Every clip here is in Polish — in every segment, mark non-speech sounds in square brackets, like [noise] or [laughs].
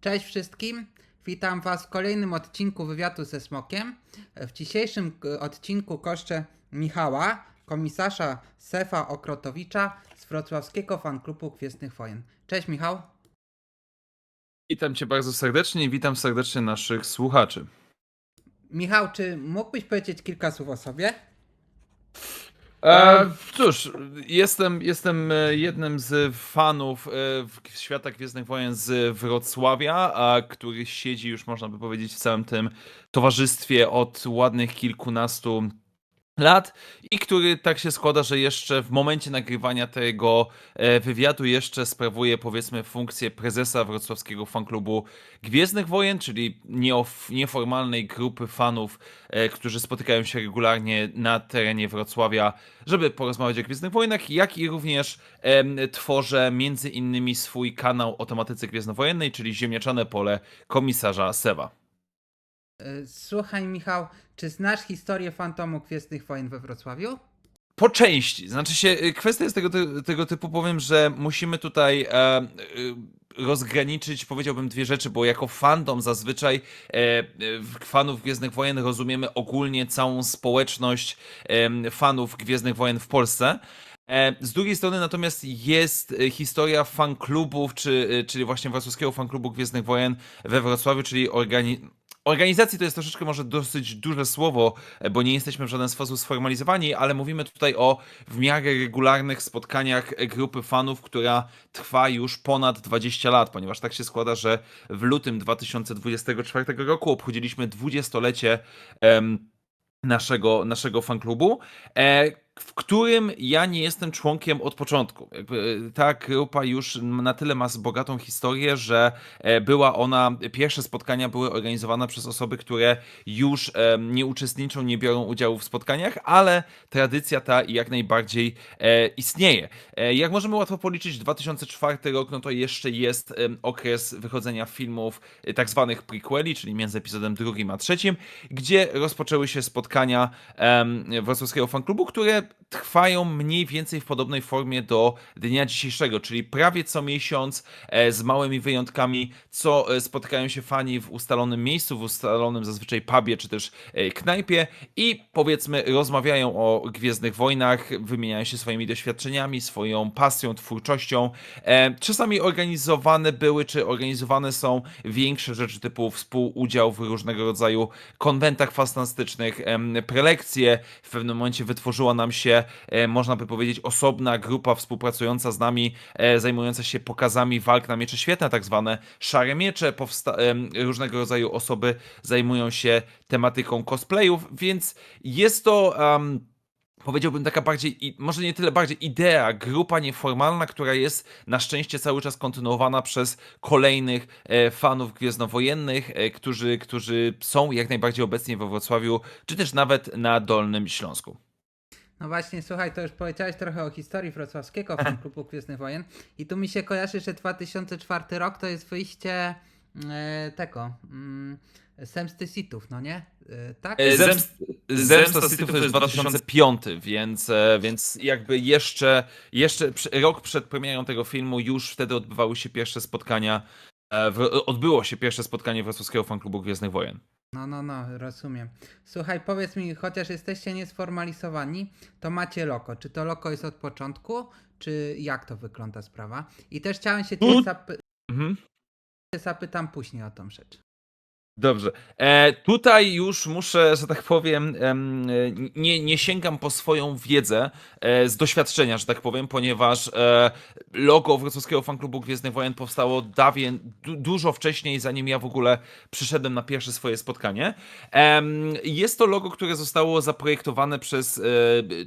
Cześć wszystkim, witam Was w kolejnym odcinku wywiadu ze Smokiem. W dzisiejszym e, odcinku koszczę Michała, komisarza Sefa Okrotowicza z wrocławskiego fanklubu Gwiezdnych Wojen. Cześć Michał. Witam Cię bardzo serdecznie i witam serdecznie naszych słuchaczy. Michał, czy mógłbyś powiedzieć kilka słów o sobie? E, cóż, jestem, jestem e, jednym z fanów e, świata Gwiezdnych Wojen z Wrocławia, a który siedzi już, można by powiedzieć, w całym tym towarzystwie od ładnych kilkunastu lat i który tak się składa, że jeszcze w momencie nagrywania tego e, wywiadu jeszcze sprawuje powiedzmy funkcję prezesa wrocławskiego fanklubu Gwiezdnych Wojen, czyli nieformalnej grupy fanów, e, którzy spotykają się regularnie na terenie Wrocławia, żeby porozmawiać o Gwiezdnych Wojnach, jak i również tworzę między innymi swój kanał o tematyce gwiezdnowojennej, czyli Ziemniaczane Pole Komisarza Sewa. E, Słuchaj Michał, czy znasz historię fantomu Gwiezdnych Wojen we Wrocławiu? Po części. Znaczy się, y, kwestia jest tego, tego typu, powiem, że musimy tutaj e, y, rozgraniczyć, powiedziałbym, dwie rzeczy, bo jako fandom zazwyczaj e, e, fanów Gwiezdnych Wojen rozumiemy ogólnie całą społeczność em, fanów Gwiezdnych Wojen w Polsce. E, Z drugiej strony natomiast jest e, historia fanklubów, czy, e, czyli właśnie wrocławskiego fanklubu Gwiezdnych Wojen we Wrocławiu, czyli organi Organizacji to jest troszeczkę może dosyć duże słowo, e, bo nie jesteśmy w żaden sposób sformalizowani, ale mówimy tutaj o w miarę regularnych spotkaniach grupy fanów, która trwa już ponad 20 lat, ponieważ tak się składa, że w lutym 2024 roku obchodziliśmy dwudziestolecie em, naszego, naszego fanklubu, e, w którym ja nie jestem członkiem od początku. E, ta grupa już na tyle ma bogatą historię, że e, była ona, pierwsze spotkania były organizowane przez osoby, które już em, nie uczestniczą, nie biorą udziału w spotkaniach, ale tradycja ta jak najbardziej e, istnieje. E, jak możemy łatwo policzyć, 2004 rok, no to jeszcze jest okres wychodzenia filmów e, tak zwanych prequeli, czyli między epizodem drugim a trzecim, gdzie rozpoczęły się spotkania wrocławskiego fanklubu, które trwają mniej więcej w podobnej formie do dnia dzisiejszego, czyli prawie co miesiąc e, z małymi wyjątkami, co e, spotykają się fani w ustalonym miejscu, w ustalonym zazwyczaj pubie czy też e, knajpie i powiedzmy rozmawiają o Gwiezdnych Wojnach, wymieniają się swoimi doświadczeniami, swoją pasją, twórczością. Czasami organizowane były, czy organizowane są większe rzeczy typu współudział w różnego rodzaju konwentach fantastycznych, prelekcje. W pewnym momencie wytworzyła nam się, e, można by powiedzieć, osobna grupa współpracująca z nami, e, zajmująca się pokazami walk na miecze świetne, tak zwane szare miecze. Powsta- em, różnego rodzaju osoby zajmują się tematyką cosplayów, więc jest to. em, Powiedziałbym taka bardziej, może nie tyle bardziej idea, grupa nieformalna, która jest na szczęście cały czas kontynuowana przez kolejnych e, fanów gwiezdnowojennych, e, którzy, którzy są jak najbardziej obecni we Wrocławiu, czy też nawet na Dolnym Śląsku. No właśnie, słuchaj, to już powiedziałeś trochę o historii wrocławskiego fanklubu [laughs] Gwiezdnych Wojen i tu mi się kojarzy, że 2004 rok to jest wyjście e, tego, mm, Zemsty Sithów, no nie? E, tak? E, Zemst, Zemsta Sithów to jest 2005, więc, e, więc jakby jeszcze, jeszcze rok przed premierą tego filmu już wtedy odbywały się pierwsze spotkania, w, odbyło się pierwsze spotkanie Wrocławskiego Fanklubu Gwiezdnych Wojen. No, no, no, rozumiem. Słuchaj, powiedz mi, chociaż jesteście niesformalizowani, to macie loko. Czy to loko jest od początku, czy jak to wygląda sprawa? I też chciałem się cię Tu- zapy- Mhm. zapytam później o tą rzecz. Dobrze. E, tutaj już muszę, że tak powiem, em, e, nie, nie sięgam po swoją wiedzę e, z doświadczenia, że tak powiem, ponieważ e, logo wrocławskiego fanklubu Gwiezdnych Wojen powstało dawien, du, dużo wcześniej, zanim ja w ogóle przyszedłem na pierwsze swoje spotkanie. Em, jest to logo, które zostało zaprojektowane przez e,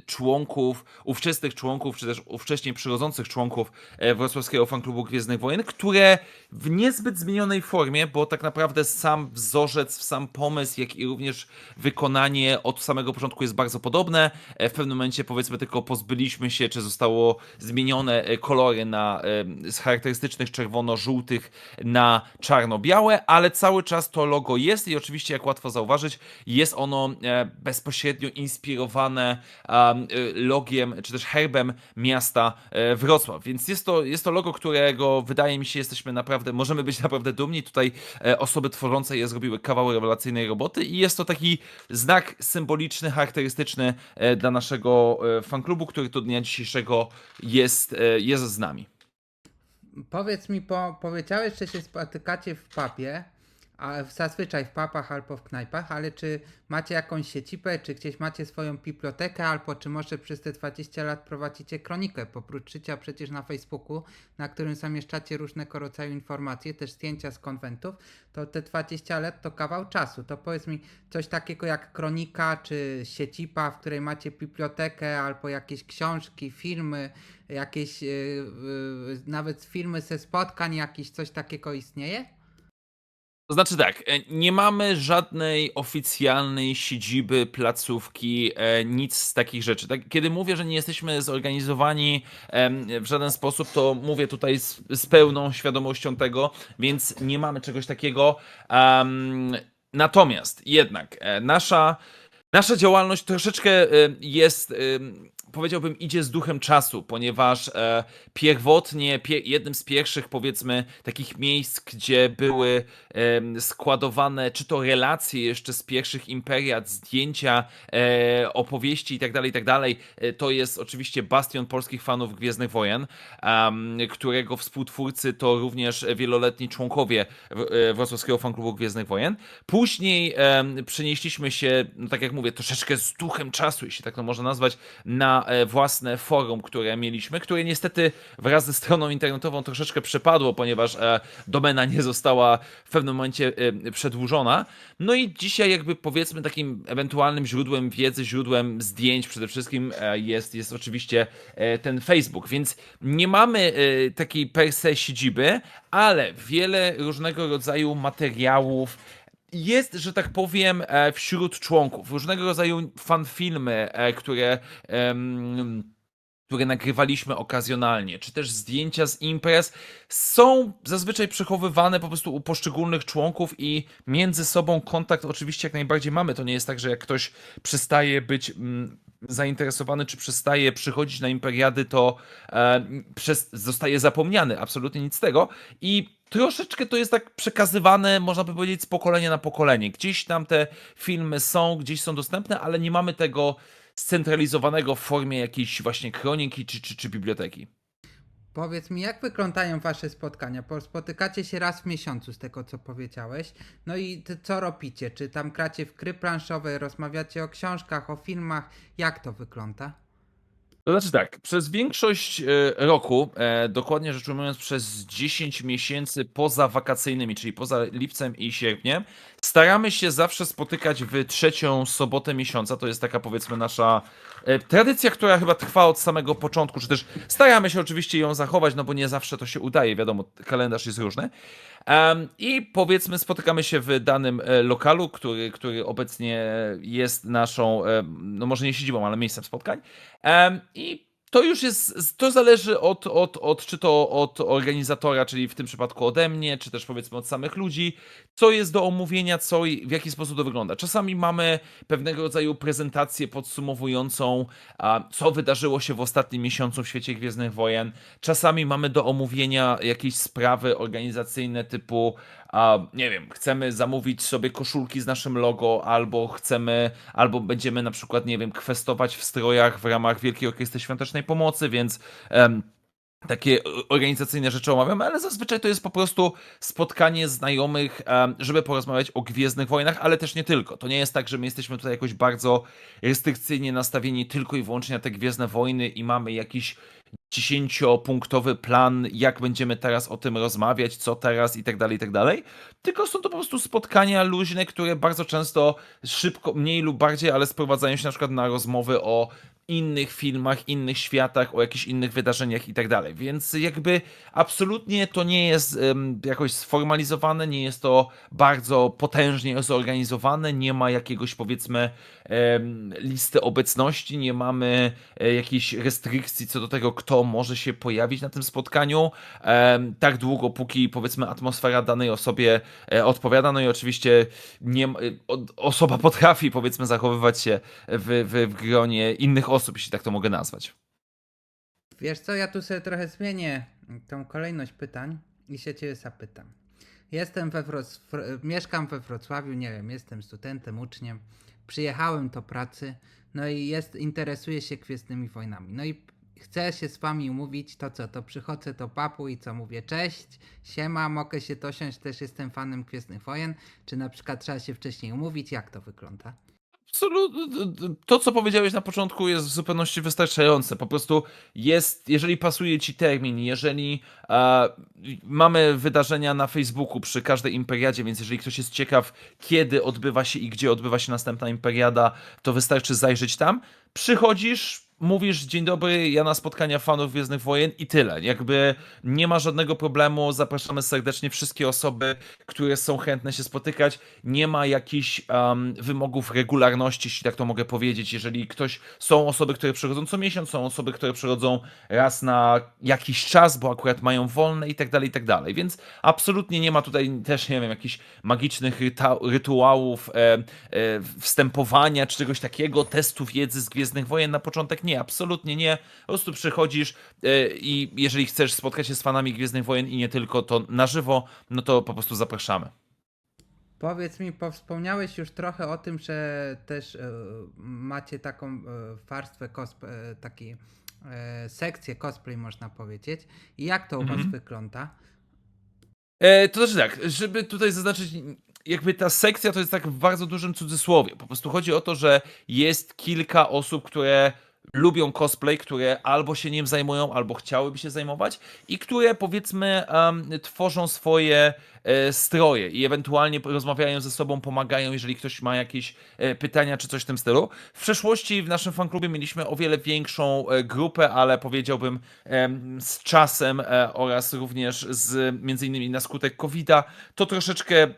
członków, ówczesnych członków, czy też wcześniej przychodzących członków e, wrocławskiego fanklubu Gwiezdnych Wojen, które w niezbyt zmienionej formie, bo tak naprawdę sam wzorzec, w sam pomysł, jak i również wykonanie od samego początku jest bardzo podobne. E, W pewnym momencie powiedzmy tylko pozbyliśmy się, czy zostało zmienione e, kolory na e, z charakterystycznych czerwono-żółtych na czarno-białe, ale cały czas to logo jest i oczywiście jak łatwo zauważyć, jest ono bezpośrednio inspirowane logiem, czy też herbem miasta Wrocław. Więc jest to, jest to logo, którego wydaje mi się jesteśmy naprawdę, możemy być naprawdę dumni. Tutaj osoby tworzące je zrobiły kawał rewelacyjnej roboty i jest to taki znak symboliczny, charakterystyczny e, dla naszego e, fanklubu, który do dnia dzisiejszego jest, e, jest z nami. Powiedz mi, po, powiedziałeś, że się spotykacie w papie, a zazwyczaj w papach albo w knajpach, ale czy macie jakąś siecipę, czy gdzieś macie swoją bibliotekę, albo czy może przez te 20 lat prowadzicie kronikę, oprócz życia przecież na Facebooku, na którym zamieszczacie różnego rodzaju informacje, też zdjęcia z konwentów, to te 20 lat to kawał czasu. To powiedz mi coś takiego jak kronika, czy siecipa, w której macie bibliotekę, albo jakieś książki, filmy, jakieś yy, yy, nawet filmy ze spotkań, jakieś coś takiego istnieje? To znaczy tak, e, nie mamy żadnej oficjalnej siedziby, placówki, e, nic z takich rzeczy. Tak, kiedy mówię, że nie jesteśmy zorganizowani w żaden sposób, to mówię tutaj z, z pełną świadomością tego, więc nie mamy czegoś takiego. Natomiast jednak e, nasza, nasza działalność troszeczkę jest. Powiedziałbym, idzie z duchem czasu, ponieważ e, pierwotnie pie, jednym z pierwszych, powiedzmy, takich miejsc, gdzie były em, składowane, czy to relacje jeszcze z pierwszych imperiat, zdjęcia, e, opowieści itd., itd., e, to jest oczywiście bastion polskich fanów Gwiezdnych Wojen, którego współtwórcy to również wieloletni członkowie e, Wrocławskiego Fanklubu Gwiezdnych Wojen. Później em, przenieśliśmy się, no tak jak mówię, troszeczkę z duchem czasu, jeśli tak to można nazwać, na e, własne forum, które mieliśmy, które niestety wraz ze stroną internetową troszeczkę przepadło, ponieważ e, domena nie została w pewnym momencie e, przedłużona. No i dzisiaj jakby powiedzmy takim ewentualnym źródłem wiedzy, źródłem zdjęć przede wszystkim jest, jest oczywiście ten Facebook, więc nie mamy takiej per se siedziby, ale wiele różnego rodzaju materiałów, jest, że tak powiem, e, wśród członków różnego rodzaju fanfilmy, e, które. em, które nagrywaliśmy okazjonalnie, czy też zdjęcia z imprez, są zazwyczaj przechowywane po prostu u poszczególnych członków i między sobą kontakt oczywiście jak najbardziej mamy. To nie jest tak, że jak ktoś przestaje być mm, zainteresowany, czy przestaje przychodzić na imperiady, to e, przez, zostaje zapomniany. Absolutnie nic z tego. I troszeczkę to jest tak przekazywane, można by powiedzieć, z pokolenia na pokolenie. Gdzieś tam te filmy są, gdzieś są dostępne, ale nie mamy tego scentralizowanego w formie jakiejś właśnie kroniki czy, czy, czy biblioteki. Powiedz mi, jak wyglądają wasze spotkania? Spotykacie się raz w miesiącu, z tego co powiedziałeś. No i co robicie? Czy tam gracie w gry planszowe, rozmawiacie o książkach, o filmach? Jak to wygląda? To znaczy tak, przez większość e, roku, e, dokładnie rzecz ujmując przez 10 miesięcy poza wakacyjnymi, czyli poza lipcem i sierpniem, staramy się zawsze spotykać w trzecią sobotę miesiąca. To jest taka powiedzmy nasza e, tradycja, która chyba trwa od samego początku, czy też staramy się oczywiście ją zachować, no bo nie zawsze to się udaje, wiadomo, kalendarz jest różny. I powiedzmy, spotykamy się w danym e, lokalu, który, który obecnie jest naszą, e, no może nie siedzibą, ale miejscem spotkań. I to już jest, to zależy od, od, od, czy to od organizatora, czyli w tym przypadku ode mnie, czy też powiedzmy od samych ludzi, co jest do omówienia, co i w jaki sposób to wygląda. Czasami mamy pewnego rodzaju prezentację podsumowującą, co wydarzyło się w ostatnim miesiącu w świecie Gwiezdnych Wojen. Czasami mamy do omówienia jakieś sprawy organizacyjne typu, a, nie wiem, chcemy zamówić sobie koszulki z naszym logo, albo chcemy, albo będziemy na przykład, nie wiem, kwestować w strojach w ramach Wielkiej Orkiestry Świątecznej Pomocy, więc takie organizacyjne rzeczy omawiamy, ale zazwyczaj to jest po prostu spotkanie znajomych, żeby porozmawiać o Gwiezdnych Wojnach, ale też nie tylko. To nie jest tak, że my jesteśmy tutaj jakoś bardzo restrykcyjnie nastawieni tylko i wyłącznie na te Gwiezdne Wojny i mamy jakiś dziesięciopunktowy plan, jak będziemy teraz o tym rozmawiać, co teraz i tak dalej, i tak dalej. Tylko są to po prostu spotkania luźne, które bardzo często szybko, mniej lub bardziej, ale sprowadzają się na przykład na rozmowy o innych filmach, innych światach, o jakichś innych wydarzeniach i tak dalej. Więc jakby absolutnie to nie jest em, jakoś sformalizowane, nie jest to bardzo potężnie zorganizowane, nie ma jakiegoś powiedzmy em, listy obecności, nie mamy e, jakichś restrykcji co do tego, kto może się pojawić na tym spotkaniu, tak długo, póki powiedzmy atmosfera danej osobie e, odpowiada, no i oczywiście nie, o- osoba potrafi powiedzmy zachowywać się w, w, w gronie innych osób, jeśli tak to mogę nazwać. Wiesz co, ja tu sobie trochę zmienię tą kolejność pytań i się ciebie zapytam. Jestem we Wroc... Wr- mieszkam we Wrocławiu, nie wiem, jestem studentem, uczniem. Przyjechałem do pracy, no i jest, interesuję się Gwiezdnymi Wojnami. No i chcę się z wami umówić, to co, to przychodzę do papu i co mówię, cześć, siema, mogę się dosiąść, też jestem fanem Gwiezdnych Wojen, czy na przykład trzeba się wcześniej umówić, jak to wygląda? To, co powiedziałeś na początku, jest w zupełności wystarczające. Po prostu jest, jeżeli pasuje ci termin, jeżeli e, mamy wydarzenia na Facebooku przy każdej imperiadzie, więc jeżeli ktoś jest ciekaw, kiedy odbywa się i gdzie odbywa się następna imperiada, to wystarczy zajrzeć tam. Przychodzisz, mówisz dzień dobry, ja na spotkania fanów Gwiezdnych Wojen i tyle. Jakby nie ma żadnego problemu, zapraszamy serdecznie wszystkie osoby, które są chętne się spotykać. Nie ma jakichś em, wymogów regularności, jeśli tak to mogę powiedzieć. Jeżeli ktoś, są osoby, które przychodzą co miesiąc, są osoby, które przychodzą raz na jakiś czas, bo akurat mają wolne i tak dalej, i tak dalej. Więc absolutnie nie ma tutaj też, nie wiem, jakichś magicznych ryta- rytuałów, e, e, wstępowania czy czegoś takiego, testu wiedzy z Gwiezdnych Wojen na początek. Nie, absolutnie nie. Po prostu przychodzisz e, i jeżeli chcesz spotkać się z fanami Gwiezdnych Wojen i nie tylko, to na żywo, no to po prostu zapraszamy. Powiedz mi, wspomniałeś już trochę o tym, że też e, macie taką e, warstwę cosplay, taki sekcję cosplay można powiedzieć. I jak to u was Mhm. wygląda? E, to znaczy tak, żeby tutaj zaznaczyć, jakby ta sekcja to jest tak w bardzo dużym cudzysłowie. Po prostu chodzi o to, że jest kilka osób, które lubią cosplay, które albo się nim zajmują, albo chciałyby się zajmować i które powiedzmy em, tworzą swoje e, stroje i ewentualnie rozmawiają ze sobą, pomagają, jeżeli ktoś ma jakieś e, pytania czy coś w tym stylu. W przeszłości w naszym fanklubie mieliśmy o wiele większą e, grupę, ale powiedziałbym z czasem e, oraz również z między innymi na skutek COVID-a to troszeczkę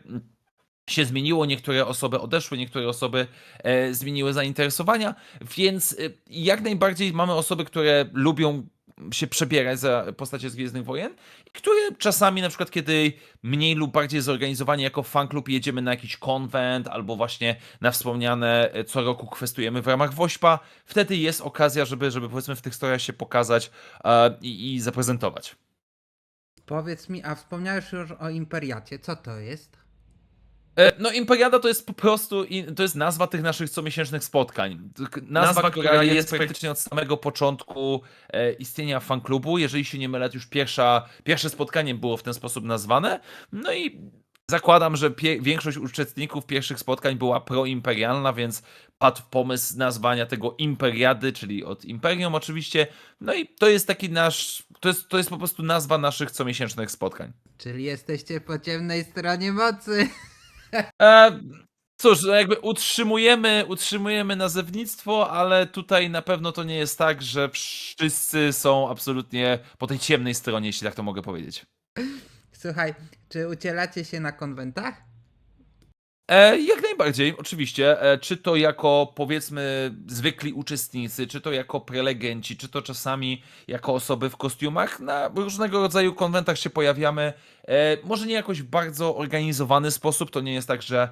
się zmieniło, niektóre osoby odeszły, niektóre osoby e, zmieniły zainteresowania, więc e, jak najbardziej mamy osoby, które lubią się przebierać za postacie z Gwiezdnych Wojen, które czasami, na przykład, kiedy mniej lub bardziej zorganizowani jako fanklub jedziemy na jakiś konwent, albo właśnie na wspomniane e, co roku kwestujemy w ramach Wośpa, wtedy jest okazja, żeby, żeby powiedzmy w tych storiach się pokazać e, i, i zaprezentować. Powiedz mi, a wspomniałeś już o Imperiacie, co to jest? E, No, Imperiada to jest po prostu, to jest nazwa tych naszych comiesięcznych spotkań. Nazwa, Nazwa, która, która jest jest praktycznie od samego początku e, istnienia fanklubu. Jeżeli się nie mylę, to już pierwsza, pierwsze spotkanie było w ten sposób nazwane. No i zakładam, że pie, większość uczestników pierwszych spotkań była proimperialna, więc padł pomysł nazwania tego Imperiady, czyli od Imperium oczywiście. No i to jest taki nasz, to jest, to jest po prostu nazwa naszych comiesięcznych spotkań. Czyli jesteście po ciemnej stronie mocy. [laughs] E, cóż, jakby utrzymujemy, utrzymujemy nazewnictwo, ale tutaj na pewno to nie jest tak, że wszyscy są absolutnie po tej ciemnej stronie, jeśli tak to mogę powiedzieć. Słuchaj, czy ucielacie się na konwentach? E, jak najbardziej, oczywiście. E, czy to jako powiedzmy zwykli uczestnicy, czy to jako prelegenci, czy to czasami jako osoby w kostiumach, na różnego rodzaju konwentach się pojawiamy. E, może nie jakoś bardzo organizowany sposób. To nie jest tak, że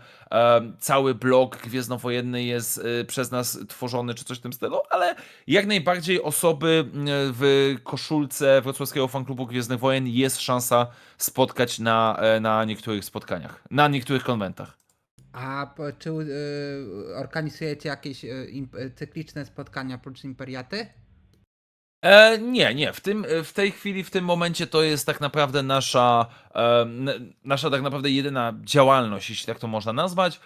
cały blog gwiezdnowojenny jest przez nas tworzony, czy coś w tym stylu, ale jak najbardziej osoby w koszulce wrocławskiego fanklubu Gwiezdnych Wojen jest szansa spotkać na, na niektórych spotkaniach, na niektórych konwentach. A czy y, organizujecie jakieś y, cykliczne spotkania oprócz Imperiaty? E, nie, nie. W, tym, w tej chwili, w tym momencie to jest tak naprawdę nasza, nasza tak naprawdę jedyna działalność, jeśli tak to można nazwać.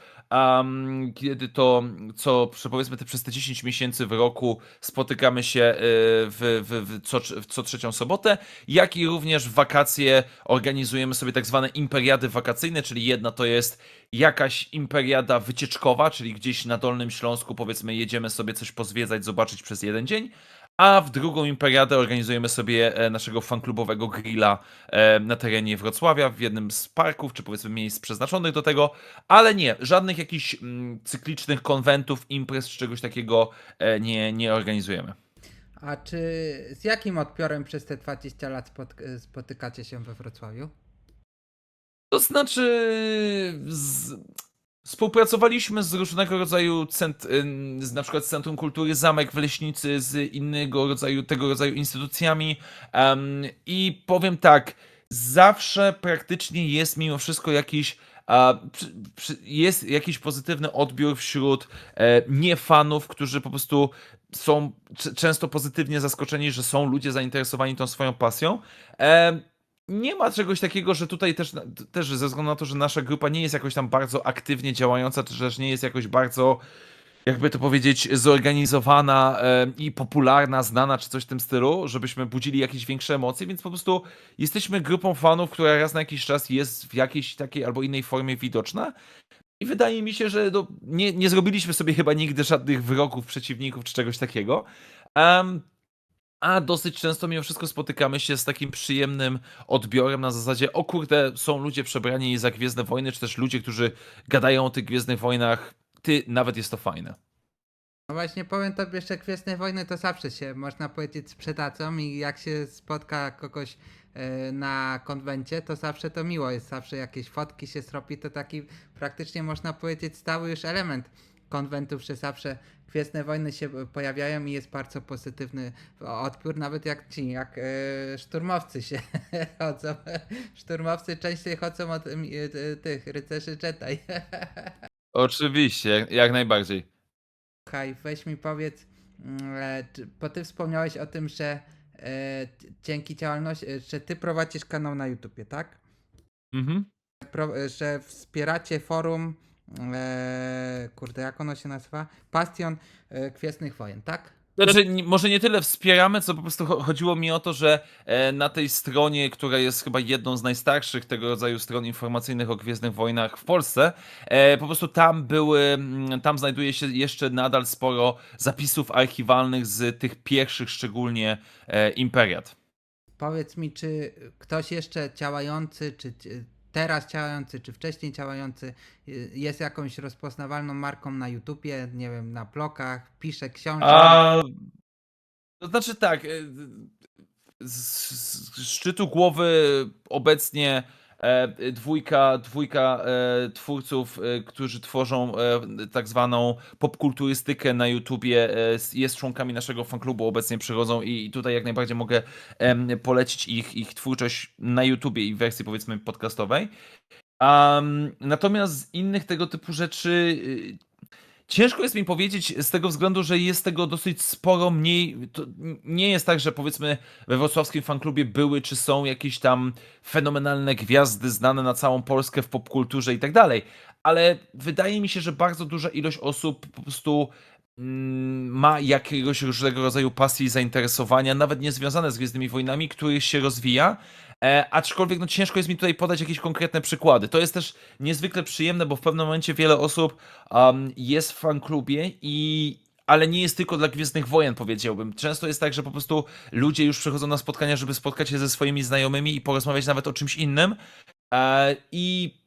Kiedy to, co powiedzmy te przez te 10 miesięcy w roku spotykamy się e, w, w, w, co, w co trzecią sobotę, jak i również w wakacje organizujemy sobie tak zwane imperiady wakacyjne, czyli jedna to jest jakaś imperiada wycieczkowa, czyli gdzieś na Dolnym Śląsku powiedzmy jedziemy sobie coś pozwiedzać, zobaczyć przez jeden dzień, a w drugą imperiadę organizujemy sobie e, naszego fanklubowego grilla e, na terenie Wrocławia, w jednym z parków, czy powiedzmy miejsc przeznaczonych do tego, ale nie, żadnych jakichś mm, cyklicznych konwentów, imprez czy czegoś takiego e, nie, nie organizujemy. A czy z jakim odpiorem przez te 20 lat spotykacie się we Wrocławiu? To znaczy, z... współpracowaliśmy z różnego rodzaju, cent... z na przykład Centrum Kultury Zamek w Leśnicy, z innego rodzaju, tego rodzaju instytucjami em, i powiem tak, zawsze praktycznie jest mimo wszystko jakiś jest jakiś pozytywny odbiór wśród e, niefanów, którzy po prostu są często pozytywnie zaskoczeni, że są ludzie zainteresowani tą swoją pasją. Nie ma czegoś takiego, że tutaj też, też ze względu na to, że nasza grupa nie jest jakoś tam bardzo aktywnie działająca, czy też nie jest jakoś bardzo, jakby to powiedzieć, zorganizowana e, i popularna, znana, czy coś w tym stylu, żebyśmy budzili jakieś większe emocje, więc po prostu jesteśmy grupą fanów, która raz na jakiś czas jest w jakiejś takiej albo innej formie widoczna. I wydaje mi się, że no, nie, nie zrobiliśmy sobie chyba nigdy żadnych wrogów, przeciwników czy czegoś takiego. Em, a dosyć często mimo wszystko spotykamy się z takim przyjemnym odbiorem na zasadzie, o kurde, są ludzie przebrani za Gwiezdne Wojny, czy też ludzie, którzy gadają o tych Gwiezdnych Wojnach. Ty, nawet jest to fajne. No właśnie powiem tobie, jeszcze Gwiezdne Wojny to zawsze się, można powiedzieć, sprzedacą i jak się spotka kogoś e, na konwencie, to zawsze to miło jest, zawsze jakieś fotki się zrobi, to taki praktycznie można powiedzieć stały już element konwentów, że zawsze Gwiezdne Wojny się pojawiają i jest bardzo pozytywny odbiór, nawet jak ci, jak e, szturmowcy się [laughs] chodzą. Szturmowcy częściej chodzą od e, tych rycerzy Jedi. [laughs] Oczywiście, jak najbardziej. Słuchaj, weź mi powiedz, mm, bo ty wspomniałeś o tym, że e, dzięki działalności, że ty prowadzisz kanał na YouTubie, tak? Mhm. Pro, że wspieracie forum, e, kurde, jak ono się nazywa? Bastion e, Wojen, tak? Znaczy, może nie tyle wspieramy, co po prostu cho- chodziło mi o to, że e, na tej stronie, która jest chyba jedną z najstarszych tego rodzaju stron informacyjnych o Gwiezdnych Wojnach w Polsce, e, po prostu tam były, mm, tam znajduje się jeszcze nadal sporo zapisów archiwalnych z tych pierwszych szczególnie e, imperiat. Powiedz mi, czy ktoś jeszcze działający, czy teraz działający, czy wcześniej działający y, jest jakąś rozpoznawalną marką na YouTubie, nie wiem, na blogach, pisze książki? A, to znaczy tak, e, z, z szczytu głowy obecnie dwójka, dwójka e, twórców, e, którzy tworzą e, tak zwaną popkulturystykę na YouTubie, e, jest członkami naszego fanklubu, obecnie przychodzą i, tutaj jak najbardziej mogę polecić ich, ich twórczość na YouTubie i w wersji powiedzmy podcastowej. Am, natomiast z innych tego typu rzeczy y, Ciężko jest mi powiedzieć z tego względu, że jest tego dosyć sporo mniej. To nie jest tak, że powiedzmy we wrocławskim fanklubie były czy są jakieś tam fenomenalne gwiazdy znane na całą Polskę w popkulturze i tak dalej. Ale wydaje mi się, że bardzo duża ilość osób po prostu mm, ma jakiegoś różnego rodzaju pasji i zainteresowania, nawet niezwiązane z Gwiezdnymi Wojnami, który się rozwija. E, aczkolwiek no, ciężko jest mi tutaj podać jakieś konkretne przykłady. To jest też niezwykle przyjemne, bo w pewnym momencie wiele osób um, jest w fanklubie i ale nie jest tylko dla Gwiezdnych Wojen, powiedziałbym. Często jest tak, że po prostu ludzie już przychodzą na spotkania, żeby spotkać się ze swoimi znajomymi i porozmawiać nawet o czymś innym. E, I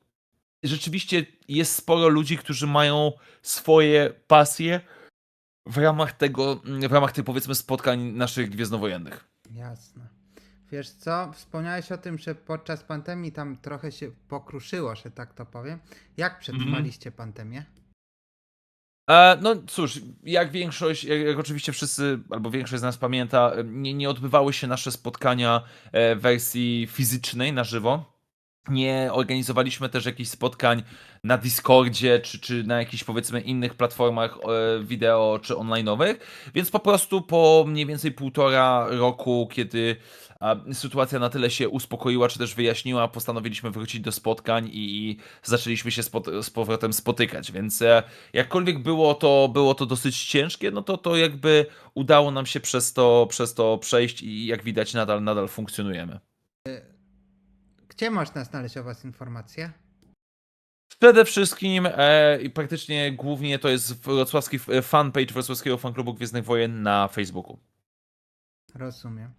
rzeczywiście jest sporo ludzi, którzy mają swoje pasje w ramach tego, w ramach tych powiedzmy spotkań naszych gwiezdnowojennych. Jasne. Wiesz co, wspomniałeś o tym, że podczas pandemii tam trochę się pokruszyło, że tak to powiem. Jak przetrwaliście pandemię? E, no cóż, jak większość, jak, jak oczywiście wszyscy, albo większość z nas pamięta, nie, nie odbywały się nasze spotkania e, w wersji fizycznej na żywo. Nie organizowaliśmy też jakichś spotkań na Discordzie, czy, czy na jakichś powiedzmy innych platformach e, wideo, czy online'owych, więc po prostu po mniej więcej półtora roku, kiedy sytuacja na tyle się uspokoiła, czy też wyjaśniła, postanowiliśmy wrócić do spotkań i, zaczęliśmy się z powrotem spotykać, więc e, jakkolwiek było to, było to dosyć ciężkie, no to to jakby udało nam się przez to, przez to przejść i jak widać nadal, nadal funkcjonujemy. Gdzie można znaleźć o was informacje? Przede wszystkim e, i praktycznie głównie to jest wrocławski f- fanpage Wrocławskiego Fanklubu Gwiezdnych Wojen na Facebooku. Rozumiem.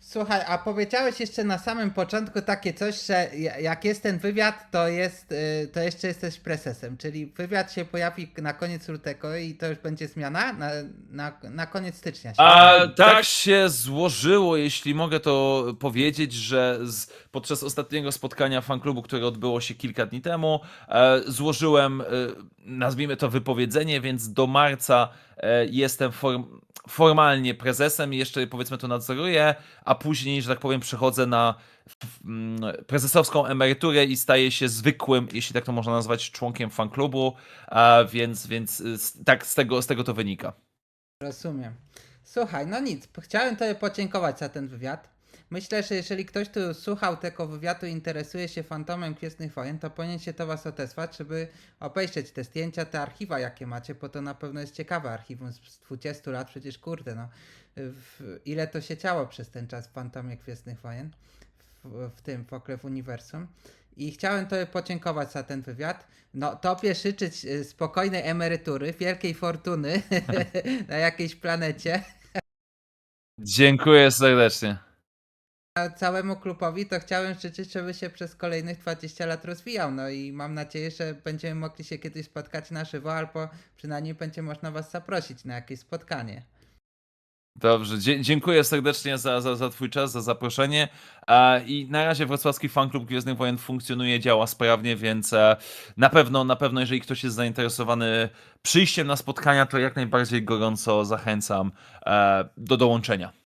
Słuchaj, a powiedziałeś jeszcze na samym początku takie coś, że ja- jak jest ten wywiad, to jest, y, to jeszcze jesteś prezesem, czyli wywiad się pojawi na koniec lutego i to już będzie zmiana na, na, na koniec stycznia. Się A tak się złożyło, jeśli mogę to powiedzieć, że z, podczas ostatniego spotkania fanklubu, które odbyło się kilka dni temu, e, złożyłem, e, nazwijmy to wypowiedzenie, więc do marca e, jestem form, formalnie prezesem i jeszcze powiedzmy to nadzoruję, a później, że tak powiem, przechodzę na mm, prezesowską emeryturę i staję się zwykłym, jeśli tak to można nazwać, członkiem fanklubu, więc, więc tak z tego, z tego to wynika. Rozumiem. Słuchaj, no nic, chciałem Tobie podziękować za ten wywiad. Myślę, że jeżeli ktoś tu słuchał tego wywiadu i interesuje się Fantomem Gwiezdnych Wojen, to powinien się do Was odezwać, żeby obejrzeć te zdjęcia, te archiwa, jakie macie, bo to na pewno jest ciekawe archiwum z z 20 lat, przecież kurde, no. Ile to się działo przez ten czas w Fantomie Gwiezdnych Wojen, w, w tym, w ogóle w uniwersum. I chciałem Tobie podziękować za ten wywiad. No, Tobie życzyć y, spokojnej emerytury, wielkiej fortuny [laughs] na jakiejś planecie. Dziękuję serdecznie. Całemu klubowi to chciałem życzyć, żeby się przez kolejnych 20 lat rozwijał. No i mam nadzieję, że będziemy mogli się kiedyś spotkać na żywo, albo przynajmniej będzie można Was zaprosić na jakieś spotkanie. Dobrze, dzie- dziękuję serdecznie za, za, za Twój czas, za zaproszenie. I na razie Wrocławski Fanklub Gwiezdnych Wojen funkcjonuje, działa sprawnie, więc e, na pewno, na pewno, jeżeli ktoś jest zainteresowany przyjściem na spotkania, to jak najbardziej gorąco zachęcam e, do dołączenia.